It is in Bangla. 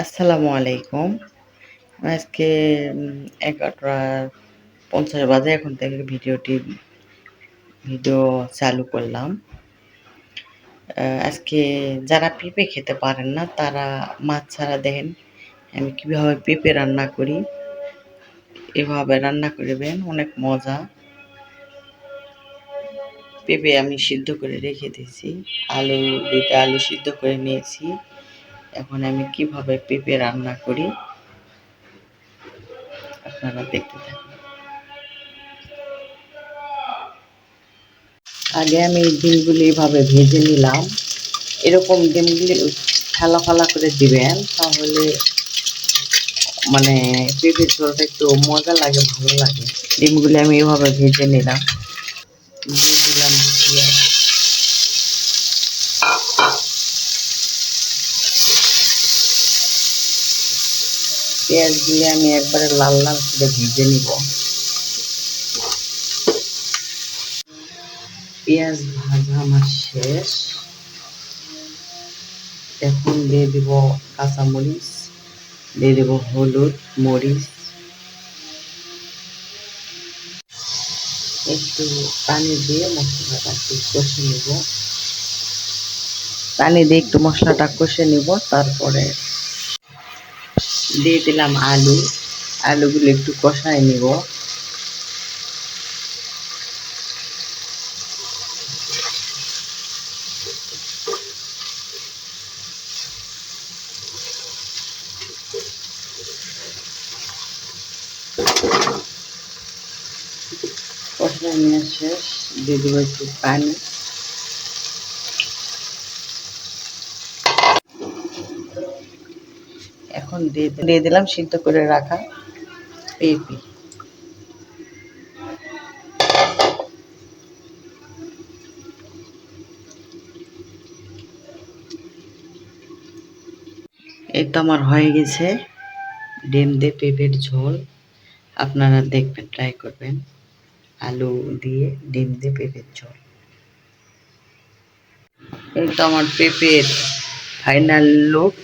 আসসালামু আলাইকুম। আজকে এগারোটা পঞ্চাশ বাজে, এখন থেকে ভিডিওটি, ভিডিও চালু করলাম। আজকে যারা পেঁপে খেতে পারেন না, তারা মাছ ছাড়া দেখেন, আমি কীভাবে পেঁপে রান্না করি, এভাবে রান্না করবেন, অনেক মজা। পেঁপে আমি সিদ্ধ করে রেখে দিয়েছি, আলু দুইটা আলু সিদ্ধ করে নিয়েছি। এখন আমি কীভাবে পেঁপে রান্না করি, আপনারা দেখতে থাকুন। আগে আমি ডিমগুলি এভাবে ভেজে নিলাম। এরকম ডিমগুলি ফালা ফালা করে দিবেন, তাহলে মানে পেঁপের ঝোলটা একটু মজা লাগে, ভালো লাগে। ডিমগুলি আমি এভাবে ভেজে নিলাম দিয়ে দিলাম পেঁয়াজ। পেঁয়াজগুলি আমি একবারে লাল লাল করে ভেজে নিব। পেঁয়াজ ভাজা আমার শেষ। এখন দিয়ে দিব কাঁচামরিচ, দিয়ে দেব হলুদ, মরিচ। একটু পানি দিয়ে মশলাটা একটু কষে নিব। পানি দিয়ে একটু মশলাটা কষে নিব, তারপরে দিয়ে দিলাম আলু। আলুগুলো একটু কষায় নিব। কষায় নেওয়া শেষ। দিয়ে দেবো একটু পানি। এখন দিয়ে দিয়ে দিলাম, সিদ্ধ করে রাখা পেঁপে। এই তো আমার হয়ে গেছে ডিম দিয়ে পেঁপের ঝোল। আপনারা দেখবেন ট্রাই করবেন। আলু দিয়ে ডিম দিয়ে পেঁপের ঝোল। এই তো আমার পেঁপের ফাইনাল লুক